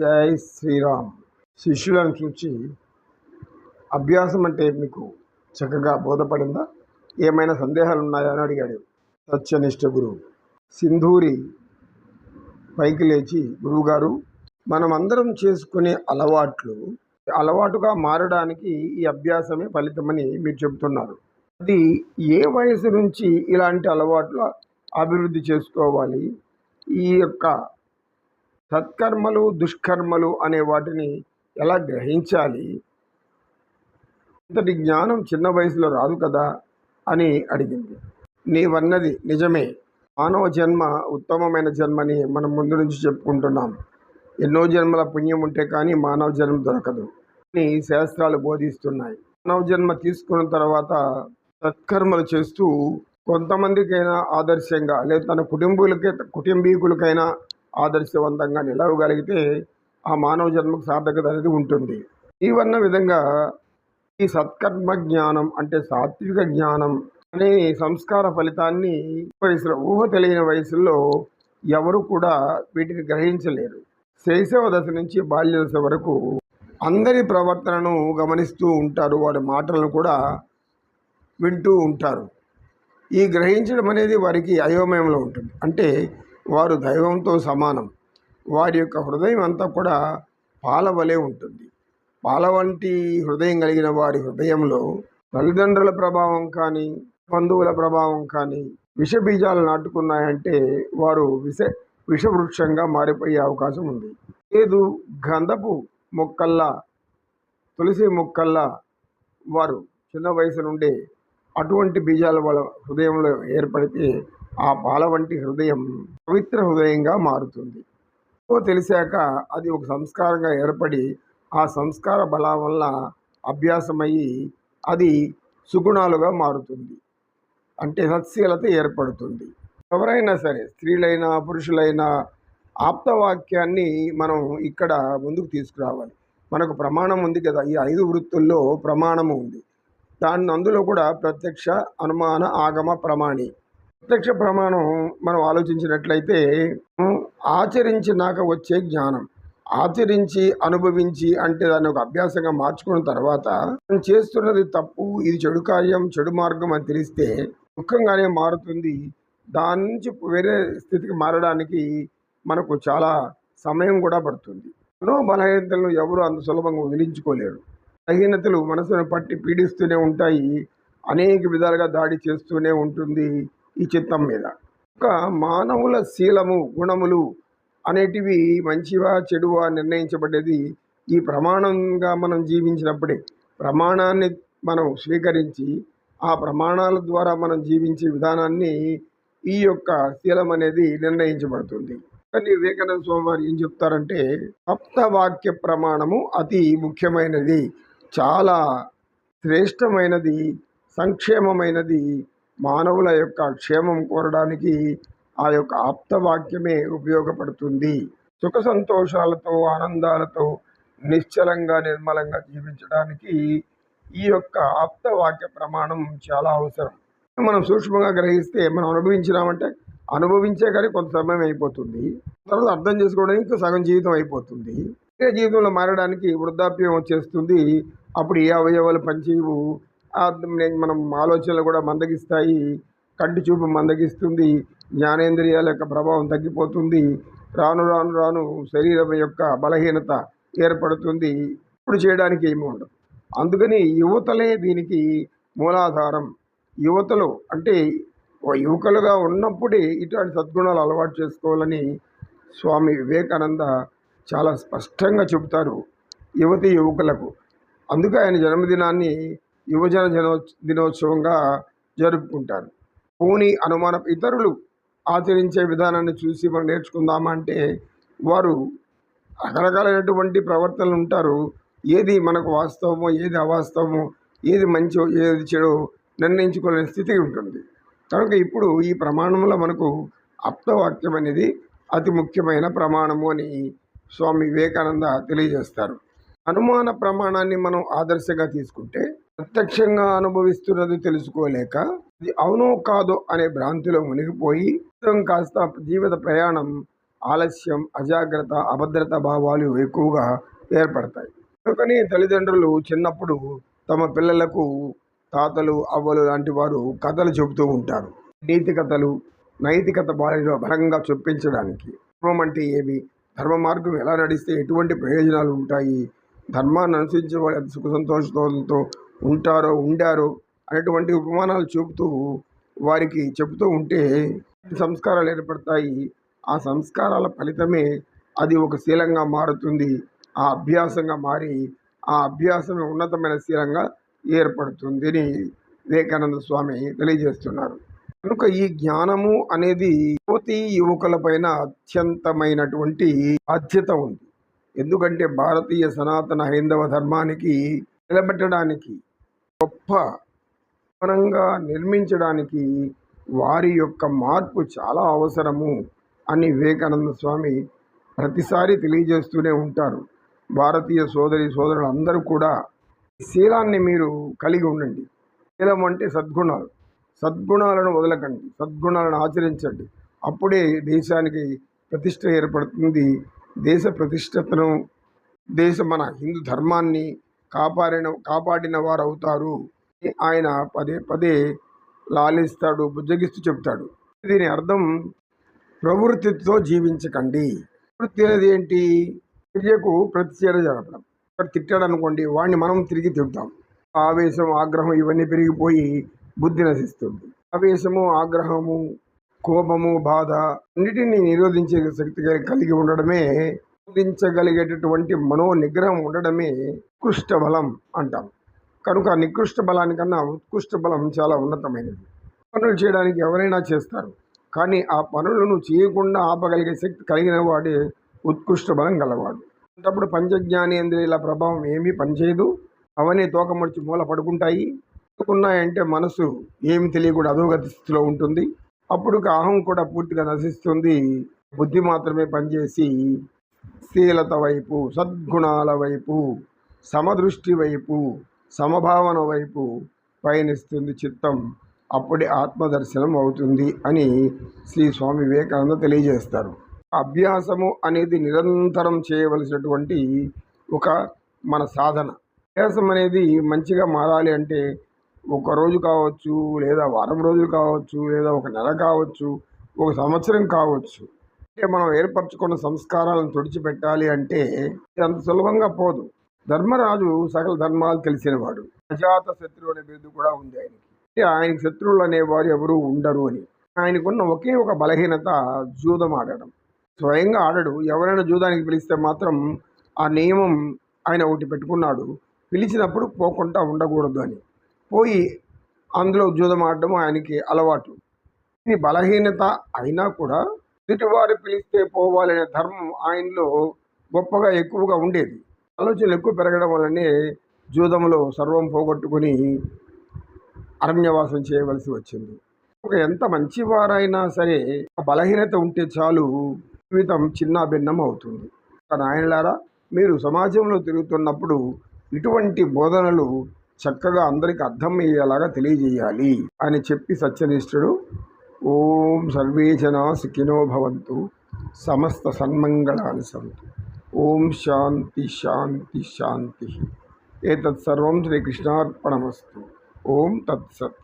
జై శ్రీరామ్. శిష్యులను చూచి అభ్యాసం అంటే మీకు చక్కగా బోధపడిందా? ఏమైనా సందేహాలు ఉన్నాయా అని అడిగాడు. సత్యనిష్ట గురువు. సింధూరి పైకి లేచి గురువుగారు మనం అందరం చేసుకునే అలవాట్లు అలవాటుగా మారడానికి ఈ అభ్యాసమే ఫలితమని మీరు చెబుతున్నారు. అది ఏ వయసు నుంచి ఇలాంటి అలవాట్లు అభివృద్ధి చేసుకోవాలి? ఈ యొక్క సత్కర్మలు దుష్కర్మలు అనే వాటిని ఎలా గ్రహించాలి? ఇంతటి జ్ఞానం చిన్న వయసులో రాదు కదా? అని అడిగింది. నీవన్నది నిజమే. మానవ జన్మ ఉత్తమమైన జన్మని మనం ముందు నుంచి చెప్పుకుంటున్నాం. ఎన్నో జన్మల పుణ్యం ఉంటే కానీ మానవ జన్మ దొరకదు. అని శాస్త్రాలు బోధిస్తున్నాయి. మానవ జన్మ తీసుకున్న తర్వాత సత్కర్మలు చేస్తూ కొంతమందికైనా ఆదర్శంగా లేదా తన కుటుంబీకులకే కుటుంబీకులకైనా ఆదర్శవంతంగా నిలవగలిగితే ఆ మానవ జన్మకు సార్థకత అనేది ఉంటుంది. ఇవన్న విధంగా ఈ సత్కర్మ జ్ఞానం అంటే సాత్విక జ్ఞానం అనే సంస్కార ఫలితాన్ని వయసులో ఊహ తెలియని వయసులో ఎవరు కూడా వీటిని గ్రహించలేరు. శైశవ దశ నుంచి బాల్య దశ వరకు అందరి ప్రవర్తనను గమనిస్తూ ఉంటారు. వారి మాటలను కూడా వింటూ ఉంటారు. ఈ గ్రహించడం అనేది వారికి అయోమయంలో ఉంటుంది. అంటే వారు దైవంతో సమానం. వారి యొక్క హృదయం అంతా కూడా పాల వలె ఉంటుంది. పాల వంటి హృదయం కలిగిన వారి హృదయంలో తల్లిదండ్రుల ప్రభావం కానీ బంధువుల ప్రభావం కానీ విషబీజాలు నాటుకున్నాయంటే వారు విష విషవృక్షంగా మారిపోయే అవకాశం ఉంది. లేదు గంధపు మొక్కల్లా తులసి మొక్కల్లా వారు చిన్న వయసు నుండే అటువంటి బీజాలు వాళ్ళ హృదయంలో ఏర్పడితే ఆ పాల వంటి హృదయం పవిత్ర హృదయంగా మారుతుంది. ఓ తెలిసాక అది ఒక సంస్కారంగా ఏర్పడి ఆ సంస్కార బలం వల్ల అభ్యాసమయ్యి అది సుగుణాలుగా మారుతుంది. అంటే సత్శీలత ఏర్పడుతుంది. ఎవరైనా సరే స్త్రీలైనా పురుషులైనా ఆప్తవాక్యాన్ని మనం ఇక్కడ ముందుకు తీసుకురావాలి. మనకు ప్రమాణం ఉంది కదా ఈ ఐదు వృత్తుల్లో ప్రమాణము ఉంది. దాన్ని అందులో కూడా ప్రత్యక్ష అనుమాన ఆగమ ప్రమాణి ప్రత్యక్ష ప్రమాణం మనం ఆలోచించినట్లయితే ఆచరించినాక వచ్చే జ్ఞానం. ఆచరించి అనుభవించి అంటే దాన్ని ఒక అభ్యాసంగా మార్చుకున్న తర్వాత మనం చేస్తున్నది తప్పు ఇది చెడు కార్యం చెడు మార్గం అని తెలిస్తే దుఃఖంగానే మారుతుంది. దాని నుంచి వేరే స్థితికి మారడానికి మనకు చాలా సమయం కూడా పడుతుంది. ఎన్నో బలహీనతలను ఎవరు అంత సులభంగా వదిలించుకోలేరు. బలహీనతలు మనసును పట్టి పీడిస్తూనే ఉంటాయి. అనేక విధాలుగా దాడి చేస్తూనే ఉంటుంది. ఈ చిత్తం మీద. ఒక మానవుల శీలము గుణములు అనేటివి మంచివా చెడువా నిర్ణయించబడేది ఈ ప్రమాణంగా మనం జీవించినప్పుడే. ప్రమాణాన్ని మనం స్వీకరించి ఆ ప్రమాణాల ద్వారా మనం జీవించే విధానాన్ని ఈ యొక్క శీలం అనేది నిర్ణయించబడుతుంది. కానీ వివేకానంద స్వామి వారు ఏం చెప్తారంటే సప్తవాక్య ప్రమాణము అతి ముఖ్యమైనది చాలా శ్రేష్టమైనది సంక్షేమమైనది మానవుల యొక్క క్షేమం కోరడానికి ఆ యొక్క ఆప్తవాక్యమే ఉపయోగపడుతుంది. సుఖ సంతోషాలతో ఆనందాలతో నిశ్చలంగా నిర్మలంగా జీవించడానికి ఈ యొక్క ఆప్తవాక్య ప్రమాణం చాలా అవసరం. మనం సూక్ష్మంగా గ్రహిస్తే మనం అనుభవించినామంటే అనుభవించే కానీ కొంత సమయం అయిపోతుంది. తర్వాత అర్థం చేసుకోవడానికి సగం జీవితం అయిపోతుంది. జీవితంలో మారడానికి వృద్ధాప్యం వచ్చేస్తుంది. అప్పుడు ఏ అవయవాలు పనిచేయవు? మనం ఆలోచనలు కూడా మందగిస్తాయి. కంటి చూపు మందగిస్తుంది. జ్ఞానేంద్రియాల యొక్క ప్రభావం తగ్గిపోతుంది. రాను రాను రాను శరీరం యొక్క బలహీనత ఏర్పడుతుంది. ఇప్పుడు చేయడానికి ఏమి ఉండదు. అందుకని యువతలే దీనికి మూలాధారం. యువతలు అంటే యువకులుగా ఉన్నప్పుడే ఇటువంటి సద్గుణాలు అలవాటు చేసుకోవాలని స్వామి వివేకానంద చాలా స్పష్టంగా చెబుతారు. యువతి యువకులకు. అందుకే ఆయన జన్మదినాన్ని యువజన జనో దినోత్సవంగా జరుపుకుంటారు. పోని అనుమానం ఇతరులు ఆచరించే విధానాన్ని చూసి మనం నేర్చుకుందామా అంటే వారు రకరకాలైనటువంటి ప్రవర్తనలు ఉంటారు. ఏది మనకు వాస్తవమో ఏది అవాస్తవమో ఏది మంచో ఏది చెడో నిర్ణయించుకోలేని స్థితి ఉంటుంది. కనుక ఇప్పుడు ఈ ప్రమాణంలో మనకు అప్తవాక్యం అనేది అతి ముఖ్యమైన ప్రమాణము అని స్వామి వివేకానంద తెలియజేస్తారు. అనుమాన ప్రమాణాన్ని మనం ఆదర్శంగా తీసుకుంటే ప్రత్యక్షంగా అనుభవిస్తున్నది తెలుసుకోలేక ఇది అవునో కాదో అనే భ్రాంతిలో మునిగిపోయి కాస్త జీవిత ప్రయాణం ఆలస్యం అజాగ్రత్త అభద్రత భావాలు ఎక్కువగా ఏర్పడతాయి. అందుకని తల్లిదండ్రులు చిన్నప్పుడు తమ పిల్లలకు తాతలు అవ్వలు లాంటి వారు కథలు చెబుతూ ఉంటారు. నీతి కథలు నైతికత బాలిలో బలంగా చొప్పించడానికి ధర్మం అంటే ఏమి? ధర్మ మార్గం ఎలా నడిస్తే ఎటువంటి ప్రయోజనాలు ఉంటాయి? ధర్మాన్ని అనుసరించే వాళ్ళు ఎంత సుఖ సంతోషంతో ఉంటారో ఉండారో అనేటువంటి ఉపమానాలు చూపుతూ వారికి చెబుతూ ఉంటే సంస్కారాలు ఏర్పడతాయి? ఆ సంస్కారాల ఫలితమే అది ఒక శీలంగా మారుతుంది. ఆ అభ్యాసంగా మారి ఆ అభ్యాసమే ఉన్నతమైన శీలంగా ఏర్పడుతుందని వివేకానంద స్వామి తెలియజేస్తున్నారు. కనుక ఈ జ్ఞానము అనేది యువతి యువకుల పైన అత్యంతమైనటువంటి బాధ్యత ఉంది. ఎందుకంటే భారతీయ సనాతన హైందవ ధర్మానికి నిలబెట్టడానికి గొప్ప భవనంగా నిర్మించడానికి వారి యొక్క మార్పు చాలా అవసరము అని వివేకానంద స్వామి ప్రతిసారి తెలియజేస్తూనే ఉంటారు. భారతీయ సోదరి సోదరులు అందరూ కూడా శీలాన్ని మీరు కలిగి ఉండండి. శీలం అంటే సద్గుణాలు. సద్గుణాలను వదలకండి. సద్గుణాలను ఆచరించండి. అప్పుడే దేశానికి ప్రతిష్ట ఏర్పడుతుంది. దేశ ప్రతిష్టతను దేశ మన హిందూ ధర్మాన్ని కాపాడిన కాపాడిన వారు అవుతారు అని ఆయన పదే పదే లాలిస్తాడు బుజ్జగిస్తూ చెప్తాడు దీని అర్థం ప్రవృత్తితో జీవించకండి. ప్రవృత్తి అనేది ఏంటి? చర్యకు ప్రతిచర్య జరపడం. ఒకరు తిట్టాడు అనుకోండి వాడిని మనం తిరిగి తిడతాం. ఆవేశం ఆగ్రహం ఇవన్నీ పెరిగిపోయి బుద్ధి నశిస్తుంది. ఆవేశము ఆగ్రహము కోపము బాధ అన్నిటిని నిరోధించే శక్తి కలిగి ఉండడమే నిరోధించగలిగేటటువంటి మనో నిగ్రహం ఉండడమే ఉత్కృష్ట బలం అంటాం. కనుక నికృష్ట బలానికన్నా ఉత్కృష్ట బలం చాలా ఉన్నతమైనది. పనులు చేయడానికి ఎవరైనా చేస్తారు. కానీ ఆ పనులను చేయకుండా ఆపగలిగే శక్తి కలిగిన వాడే ఉత్కృష్ట బలం గలవాడు. అప్పుడు పంచజ్ఞానేంద్రియాల ప్రభావం ఏమీ పనిచేయదు. అవన్నీ తోకమడిచి మూల పడుకుంటాయి. ఉన్నాయంటే మనసు ఏమి తెలియకుండా అధోగతి స్థితిలో ఉంటుంది. అప్పుడు అహం కూడా పూర్తిగా నశిస్తుంది. బుద్ధి మాత్రమే పనిచేసి శీలత వైపు సద్గుణాల వైపు సమదృష్టి వైపు సమభావన వైపు పయనిస్తుంది చిత్తం. అప్పుడే ఆత్మదర్శనం అవుతుంది అని శ్రీ స్వామి వివేకానంద తెలియజేస్తారు. అభ్యాసము అనేది నిరంతరం చేయవలసినటువంటి ఒక మన సాధన. అభ్యాసం అనేది మంచిగా మారాలి అంటే ఒక రోజు కావచ్చు లేదా వారం రోజులు కావచ్చు లేదా ఒక నెల కావచ్చు ఒక సంవత్సరం కావచ్చు. అంటే మనం ఏర్పరచుకున్న సంస్కారాలను తుడిచిపెట్టాలి అంటే అంత సులభంగా పోదు. ధర్మరాజు సకల ధర్మాలు తెలిసినవాడు. అజాత శత్రువు అనే బిరుదు కూడా ఉంది ఆయనకి. అంటే ఆయనకి శత్రువులు అనేవారు ఎవరు ఉండరు అని. ఆయనకున్న ఒకే ఒక బలహీనత జూదం ఆడడం. స్వయంగా ఆడడు. ఎవరైనా జూదానికి పిలిస్తే మాత్రం ఆ నియమం ఆయన ఒకటి పెట్టుకున్నాడు. పిలిచినప్పుడు పోకుండా ఉండకూడదు అని. పోయి అందులో జూదం ఆడడం ఆయనకి అలవాటు. ఇది బలహీనత అయినా కూడా ఎదుటివారు పిలిస్తే పోవాలనే ధర్మం ఆయనలో గొప్పగా ఎక్కువగా ఉండేది. ఆలోచనలు ఎక్కువ పెరగడం వల్లనే జూదంలో సర్వం పోగొట్టుకుని అరణ్యవాసం చేయవలసి వచ్చింది. ఒక ఎంత మంచివారైనా సరే బలహీనత ఉంటే చాలు జీవితం చిన్న భిన్నం అవుతుంది. కానీ ఆయనలారా మీరు సమాజంలో తిరుగుతున్నప్పుడు ఇటువంటి బోధనలు చక్కగా అందరికి అర్థమయ్యేలాగా తెలియజేయాలి అని చెప్పి సత్యనిష్ఠుడు ओम सर्वे जना सुखिनो समस्त सन्मंगला सन्तु। ओम शांति शांति शांति एक तत्सव श्रीकृष्णार्पणमस्तु। ओम तत्सत्।